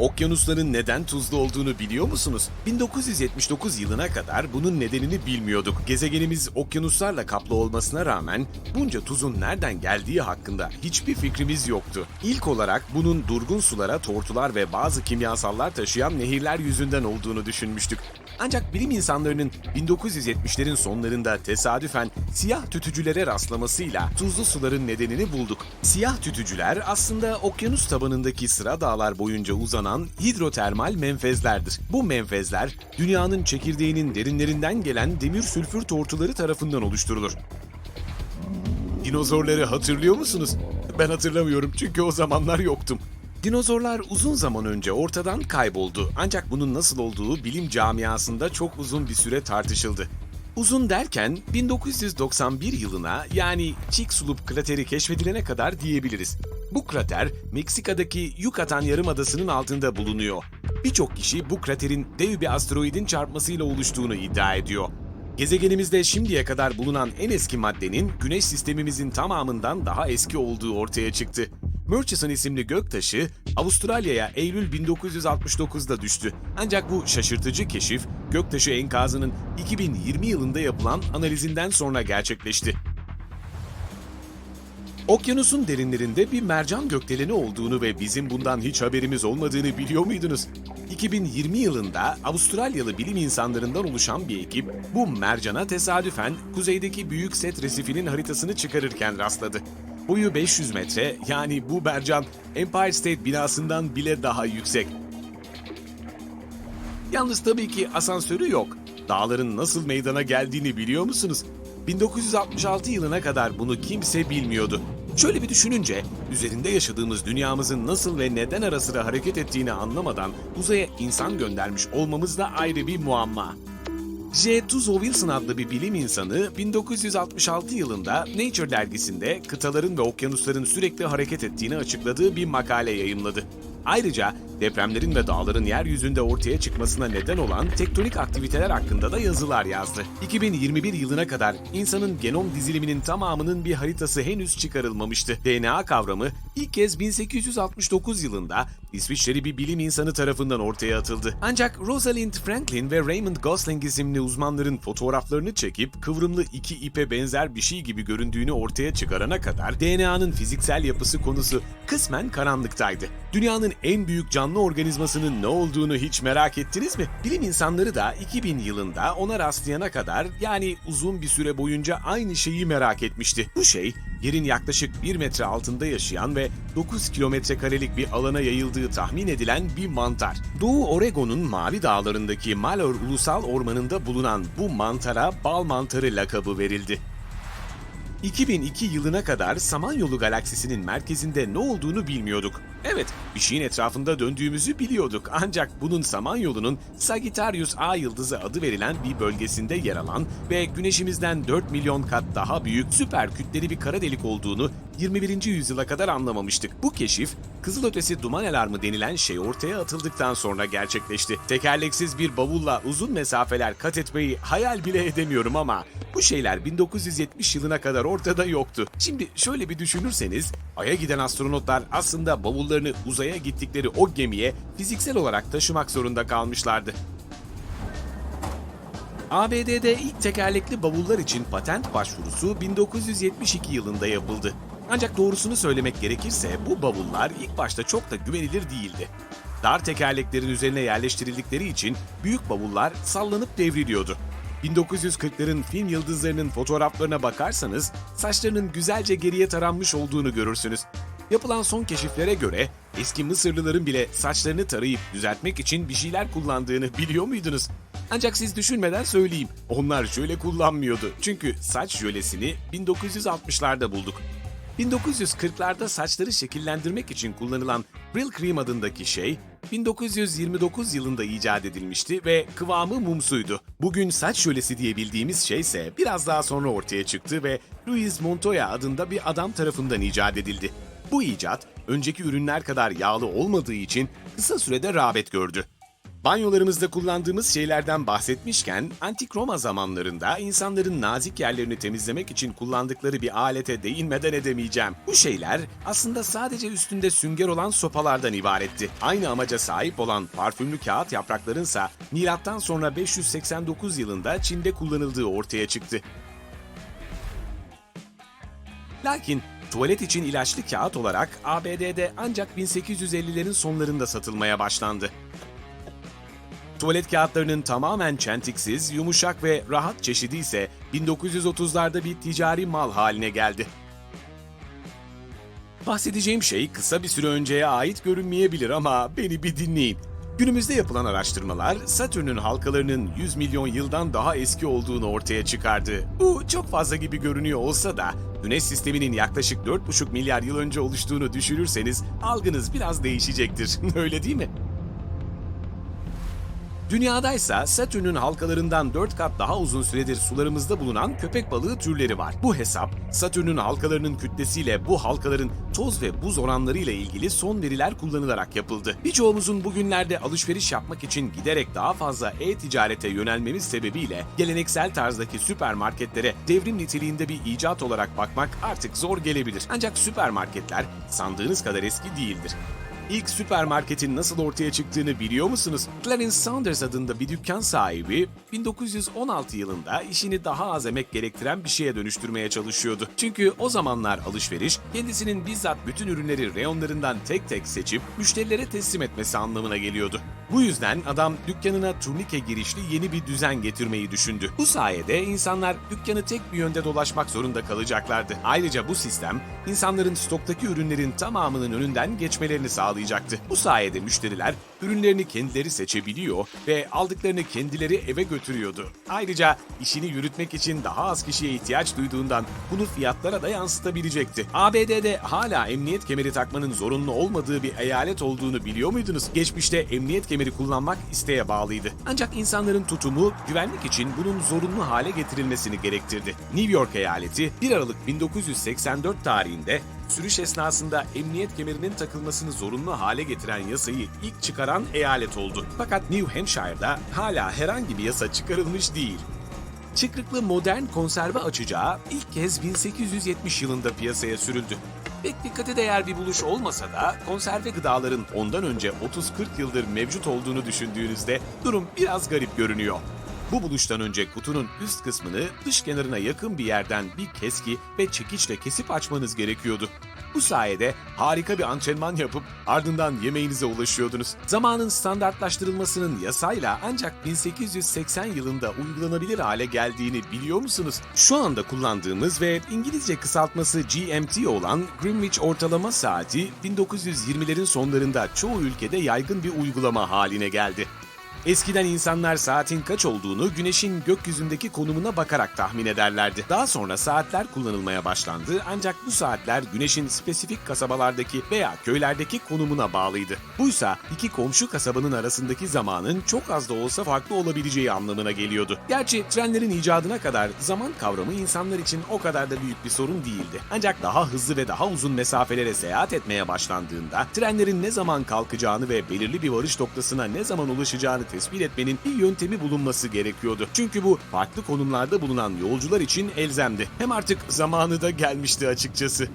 Okyanusların neden tuzlu olduğunu biliyor musunuz? 1979 yılına kadar bunun nedenini bilmiyorduk. Gezegenimiz okyanuslarla kaplı olmasına rağmen bunca tuzun nereden geldiği hakkında hiçbir fikrimiz yoktu. İlk olarak bunun durgun sulara tortular ve bazı kimyasallar taşıyan nehirler yüzünden olduğunu düşünmüştük. Ancak bilim insanlarının 1970'lerin sonlarında tesadüfen siyah tütücülere rastlamasıyla tuzlu suların nedenini bulduk. Siyah tütücüler aslında okyanus tabanındaki sıra dağlar boyunca uzanan hidrotermal menfezlerdir. Bu menfezler dünyanın çekirdeğinin derinlerinden gelen demir sülfür tortuları tarafından oluşturulur. Dinozorları hatırlıyor musunuz? Ben hatırlamıyorum çünkü o zamanlar yoktum. Dinozorlar uzun zaman önce ortadan kayboldu ancak bunun nasıl olduğu bilim camiasında çok uzun bir süre tartışıldı. Uzun derken 1991 yılına yani Chicxulub krateri keşfedilene kadar diyebiliriz. Bu krater Meksika'daki Yucatan Yarımadası'nın altında bulunuyor. Birçok kişi bu kraterin dev bir asteroidin çarpmasıyla oluştuğunu iddia ediyor. Gezegenimizde şimdiye kadar bulunan en eski maddenin Güneş sistemimizin tamamından daha eski olduğu ortaya çıktı. Murchison isimli göktaşı Avustralya'ya Eylül 1969'da düştü. Ancak bu şaşırtıcı keşif göktaşı enkazının 2020 yılında yapılan analizinden sonra gerçekleşti. Okyanusun derinlerinde bir mercan gökdeleni olduğunu ve bizim bundan hiç haberimiz olmadığını biliyor muydunuz? 2020 yılında Avustralyalı bilim insanlarından oluşan bir ekip bu mercana tesadüfen kuzeydeki Büyük Set Resifi'nin haritasını çıkarırken rastladı. Boyu 500 metre yani bu mercan Empire State binasından bile daha yüksek. Yalnız tabii ki asansörü yok. Dağların nasıl meydana geldiğini biliyor musunuz? 1966 yılına kadar bunu kimse bilmiyordu. Şöyle bir düşününce, üzerinde yaşadığımız dünyamızın nasıl ve neden ara sıra hareket ettiğini anlamadan uzaya insan göndermiş olmamız da ayrı bir muamma. J. Tuzo Wilson adlı bir bilim insanı 1966 yılında Nature dergisinde kıtaların ve okyanusların sürekli hareket ettiğini açıkladığı bir makale yayımladı. Ayrıca depremlerin ve dağların yeryüzünde ortaya çıkmasına neden olan tektonik aktiviteler hakkında da yazılar yazdı. 2021 yılına kadar insanın genom diziliminin tamamının bir haritası henüz çıkarılmamıştı. DNA kavramı ilk kez 1869 yılında İsviçreli bir bilim insanı tarafından ortaya atıldı. Ancak Rosalind Franklin ve Raymond Gosling isimli uzmanların fotoğraflarını çekip kıvrımlı iki ipe benzer bir şey gibi göründüğünü ortaya çıkarana kadar DNA'nın fiziksel yapısı konusu kısmen karanlıktaydı. Dünyanın en büyük canlı organizmasının ne olduğunu hiç merak ettiniz mi? Bilim insanları da 2000 yılında ona rastlayana kadar yani uzun bir süre boyunca aynı şeyi merak etmişti. Bu şey yerin yaklaşık 1 metre altında yaşayan ve 9 kilometre karelik bir alana yayıldığı tahmin edilen bir mantar. Doğu Oregon'un mavi dağlarındaki Malheur Ulusal Ormanı'nda bulunan bu mantara bal mantarı lakabı verildi. 2002 yılına kadar Samanyolu galaksisinin merkezinde ne olduğunu bilmiyorduk. Evet, bir şeyin etrafında döndüğümüzü biliyorduk ancak bunun Samanyolu'nun Sagittarius A yıldızı adı verilen bir bölgesinde yer alan ve güneşimizden 4 milyon kat daha büyük süper kütleli bir kara delik olduğunu 21. yüzyıla kadar anlamamıştık. Bu keşif, kızılötesi duman alarmı denilen şey ortaya atıldıktan sonra gerçekleşti. Tekerleksiz bir bavulla uzun mesafeler kat etmeyi hayal bile edemiyorum ama bu şeyler 1970 yılına kadar ortada yoktu. Şimdi şöyle bir düşünürseniz, Ay'a giden astronotlar aslında bavullarını uzaya gittikleri o gemiye fiziksel olarak taşımak zorunda kalmışlardı. ABD'de ilk tekerlekli bavullar için patent başvurusu 1972 yılında yapıldı. Ancak doğrusunu söylemek gerekirse bu bavullar ilk başta çok da güvenilir değildi. Dar tekerleklerin üzerine yerleştirildikleri için büyük bavullar sallanıp devriliyordu. 1940'ların film yıldızlarının fotoğraflarına bakarsanız saçlarının güzelce geriye taranmış olduğunu görürsünüz. Yapılan son keşiflere göre eski Mısırlıların bile saçlarını tarayıp düzeltmek için bir şeyler kullandığını biliyor muydunuz? Ancak siz düşünmeden söyleyeyim. Onlar jöle kullanmıyordu. Çünkü saç jölesini 1960'larda bulduk. 1940'larda saçları şekillendirmek için kullanılan Brill Cream adındaki şey 1929 yılında icat edilmişti ve kıvamı mumsuydu. Bugün saç jölesi diye bildiğimiz şey ise biraz daha sonra ortaya çıktı ve Luis Montoya adında bir adam tarafından icat edildi. Bu icat önceki ürünler kadar yağlı olmadığı için kısa sürede rağbet gördü. Banyolarımızda kullandığımız şeylerden bahsetmişken, antik Roma zamanlarında insanların nazik yerlerini temizlemek için kullandıkları bir alete değinmeden edemeyeceğim. Bu şeyler aslında sadece üstünde sünger olan sopalardan ibaretti. Aynı amaca sahip olan parfümlü kağıt yapraklarınsa milattan sonra 589 yılında Çin'de kullanıldığı ortaya çıktı. Lakin tuvalet için ilaçlı kağıt olarak ABD'de ancak 1850'lerin sonlarında satılmaya başlandı. Tuvalet kağıtlarının tamamen çentiksiz, yumuşak ve rahat çeşidi ise 1930'larda bir ticari mal haline geldi. Bahsedeceğim şey kısa bir süre önceye ait görünmeyebilir ama beni bir dinleyin. Günümüzde yapılan araştırmalar Satürn'ün halkalarının 100 milyon yıldan daha eski olduğunu ortaya çıkardı. Bu çok fazla gibi görünüyor olsa da Güneş sisteminin yaklaşık 4,5 milyar yıl önce oluştuğunu düşünürseniz algınız biraz değişecektir. Öyle değil mi? Dünyadaysa Satürn'ün halkalarından 4 kat daha uzun süredir sularımızda bulunan köpek balığı türleri var. Bu hesap, Satürn'ün halkalarının kütlesiyle bu halkaların toz ve buz oranları ile ilgili son veriler kullanılarak yapıldı. Birçoğumuzun bugünlerde alışveriş yapmak için giderek daha fazla e-ticarete yönelmemiz sebebiyle geleneksel tarzdaki süpermarketlere devrim niteliğinde bir icat olarak bakmak artık zor gelebilir. Ancak süpermarketler sandığınız kadar eski değildir. İlk süpermarketin nasıl ortaya çıktığını biliyor musunuz? Clarence Saunders adında bir dükkan sahibi 1916 yılında işini daha az emek gerektiren bir şeye dönüştürmeye çalışıyordu. Çünkü o zamanlar alışveriş kendisinin bizzat bütün ürünleri reyonlarından tek tek seçip müşterilere teslim etmesi anlamına geliyordu. Bu yüzden adam dükkanına turnike girişli yeni bir düzen getirmeyi düşündü. Bu sayede insanlar dükkanı tek bir yönde dolaşmak zorunda kalacaklardı. Ayrıca bu sistem insanların stoktaki ürünlerin tamamının önünden geçmelerini sağlayacaktı. Bu sayede müşteriler ürünlerini kendileri seçebiliyor ve aldıklarını kendileri eve götürüyordu. Ayrıca işini yürütmek için daha az kişiye ihtiyaç duyduğundan bunu fiyatlara da yansıtabilecekti. ABD'de hala emniyet kemeri takmanın zorunlu olmadığı bir eyalet olduğunu biliyor muydunuz? Geçmişte emniyet kemeri kullanmak isteğe bağlıydı. Ancak insanların tutumu güvenlik için bunun zorunlu hale getirilmesini gerektirdi. New York eyaleti 1 Aralık 1984 tarihinde sürüş esnasında emniyet kemerinin takılmasını zorunlu hale getiren yasayı ilk çıkaran eyalet oldu. Fakat New Hampshire'da hala herhangi bir yasa çıkarılmış değil. Çıkrıklı modern konserve açacağı ilk kez 1870 yılında piyasaya sürüldü. Pek dikkate değer bir buluş olmasa da konserve gıdaların ondan önce 30-40 yıldır mevcut olduğunu düşündüğünüzde durum biraz garip görünüyor. Bu buluştan önce kutunun üst kısmını dış kenarına yakın bir yerden bir keski ve çekiçle kesip açmanız gerekiyordu. Bu sayede harika bir antrenman yapıp ardından yemeğinize ulaşıyordunuz. Zamanın standartlaştırılmasının yasayla ancak 1880 yılında uygulanabilir hale geldiğini biliyor musunuz? Şu anda kullandığımız ve İngilizce kısaltması GMT olan Greenwich Ortalama Saati 1920'lerin sonlarında çoğu ülkede yaygın bir uygulama haline geldi. Eskiden insanlar saatin kaç olduğunu güneşin gökyüzündeki konumuna bakarak tahmin ederlerdi. Daha sonra saatler kullanılmaya başlandı ancak bu saatler güneşin spesifik kasabalardaki veya köylerdeki konumuna bağlıydı. Buysa iki komşu kasabanın arasındaki zamanın çok az da olsa farklı olabileceği anlamına geliyordu. Gerçi trenlerin icadına kadar zaman kavramı insanlar için o kadar da büyük bir sorun değildi. Ancak daha hızlı ve daha uzun mesafelere seyahat etmeye başlandığında trenlerin ne zaman kalkacağını ve belirli bir varış noktasına ne zaman ulaşacağını tespit etmenin bir yöntemi bulunması gerekiyordu. Çünkü bu farklı konumlarda bulunan yolcular için elzemdi. Hem artık zamanı da gelmişti açıkçası.